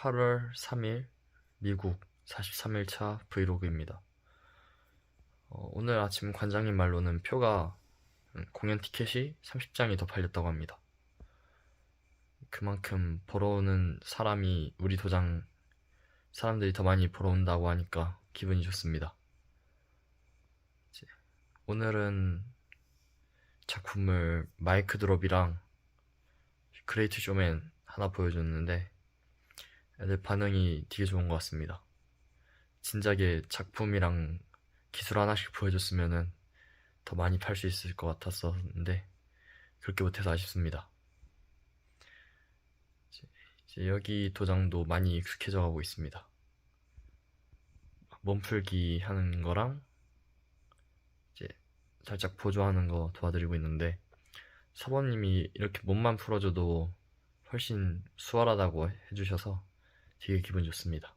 8월 3일 미국 43일차 브이로그입니다. 어, 오늘 아침 관장님 말로는 표가 음, 공연 티켓이 30장이 더 팔렸다고 합니다. 그만큼 보러 오는 사람이 우리 도장 사람들이 더 많이 보러 온다고 하니까 기분이 좋습니다. 오늘은 작품을 마이크 드롭이랑 그레이트 쇼맨 하나 보여줬는데 애들 반응이 되게 좋은 것 같습니다. 진작에 작품이랑 기술 하나씩 보여줬으면은 더 많이 팔 수 있을 것 같았었는데 그렇게 못해서 아쉽습니다. 이제 여기 도장도 많이 익숙해져 가고 있습니다. 몸풀기 하는 거랑 이제 살짝 보조하는 거 도와드리고 있는데 사범님이 이렇게 몸만 풀어줘도 훨씬 수월하다고 해주셔서 되게 기분 좋습니다.